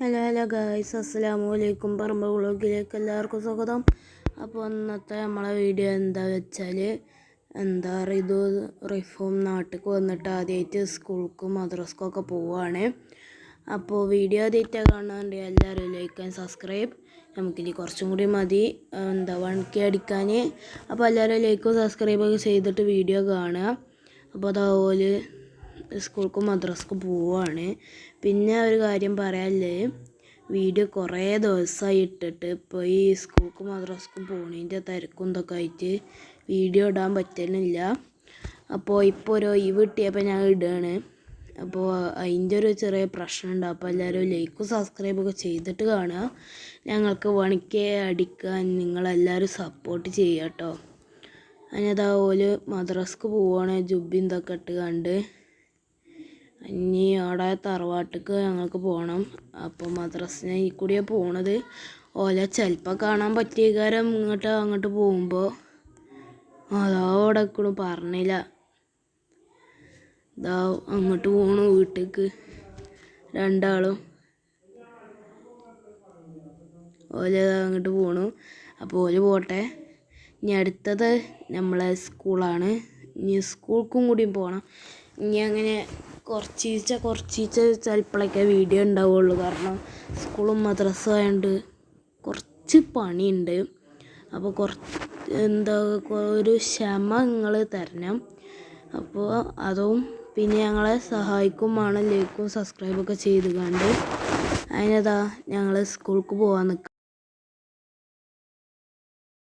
Hello hello guys അസ്സലാമു അലൈക്കും പറമ്പ വ്ളോഗിലേക്ക് എല്ലാവർക്കും സ്വാഗതം. അപ്പോൾ ഇന്നത്തെ നമ്മളെ വീഡിയോ എന്താ വെച്ചാൽ എന്താ പറയുക ഇത് റിഫോം നാട്ടിൽ വന്നിട്ട് ആദ്യമായിട്ട് സ്കൂൾക്കും മദ്രസ്ക്കും ഒക്കെ പോവുകയാണ് അപ്പോൾ വീഡിയോ ആദ്യമായിട്ട് കാണാണ്ട് എല്ലാവരും ലൈക്ക് ആൻഡ് സബ്സ്ക്രൈബ് നമുക്കിനി കുറച്ചും കൂടി മതി. എന്താ വൺ കെ അടിക്കാൻ അപ്പോൾ എല്ലാവരും ലൈക്കും സബ്സ്ക്രൈബൊക്കെ ചെയ്തിട്ട് വീഡിയോ കാണുക. അപ്പോൾ അതുപോലെ സ്കൂൾക്കും മദ്രസ്ക്കും പോവുകയാണ് പിന്നെ ഒരു കാര്യം പറയാല്ലേ വീഡിയോ കുറേ ദിവസമായി ഇട്ടിട്ട് ഇപ്പോൾ ഈ സ്കൂൾക്കും മദ്രസ്ക്കും പോണതിന്റെ തിരക്കും ഇതൊക്കെ ആയിട്ട് വീഡിയോ ഇടാൻ പറ്റുന്നില്ല അപ്പോൾ ഇപ്പോൾ ഒരു ഒഴിവ് കിട്ടിയപ്പോൾ ഞാൻ ഇടുകയാണ് അപ്പോൾ അതിന്റെ ഒരു ചെറിയ പ്രശ്നമുണ്ട്. അപ്പോൾ എല്ലാവരും ലൈക്കും സബ്സ്ക്രൈബൊക്കെ ചെയ്തിട്ട് കാണുക. ഞങ്ങൾക്ക് വണിക്ക് അടിക്കാൻ നിങ്ങളെല്ലാവരും സപ്പോർട്ട് ചെയ്യുക കേട്ടോ അതിനതാ ഓൽ മദ്രസ്ക്ക് പോവുകയാണ് ജുബിൻ ഇതൊക്കെ ഇട്ട് കണ്ട് ഇനി അവിടെ തറവാട്ടിക്ക് ഞങ്ങൾക്ക് പോകണം അപ്പോൾ മദ്രസിനെ ഈ കൂടിയാണ് പോണത്. ഓല ചിലപ്പോൾ കാണാൻ പറ്റിയ കാരം ഇങ്ങോട്ട് അങ്ങോട്ട് പോകുമ്പോൾ അതാ അവിടെ നിൽക്കണു പറഞ്ഞില്ല. ഇതാ അങ്ങോട്ട് പോണു വീട്ടിലേക്ക് രണ്ടാളും. ഓല അങ്ങോട്ട് പോണു. അപ്പോൾ ഓൽ പോട്ടെ. ഇനി അടുത്തത് നമ്മളെ സ്കൂളാണ്. ഇനി സ്കൂൾക്കും കൂടിയും പോകണം ഇനി അങ്ങനെ കുറച്ചീച്ച കുറച്ചീച്ച ചിലപ്പോഴൊക്കെ വീഡിയോ ഉണ്ടാവുള്ളൂ കാരണം സ്കൂളും മദ്രസും ആയതുകൊണ്ട് കുറച്ച് പണിയുണ്ട്. അപ്പോൾ കുറച്ച് എന്താ ഒരു ക്ഷമ നിങ്ങൾ തരണം. അപ്പോൾ അതും പിന്നെ ഞങ്ങളെ സഹായിക്കും ആണ് ലൈക്കും സബ്സ്ക്രൈബൊക്കെ ചെയ്ത് കണ്ട്. അതിനതാ ഞങ്ങൾ സ്കൂൾക്ക് പോകാൻ നിൽക്കുക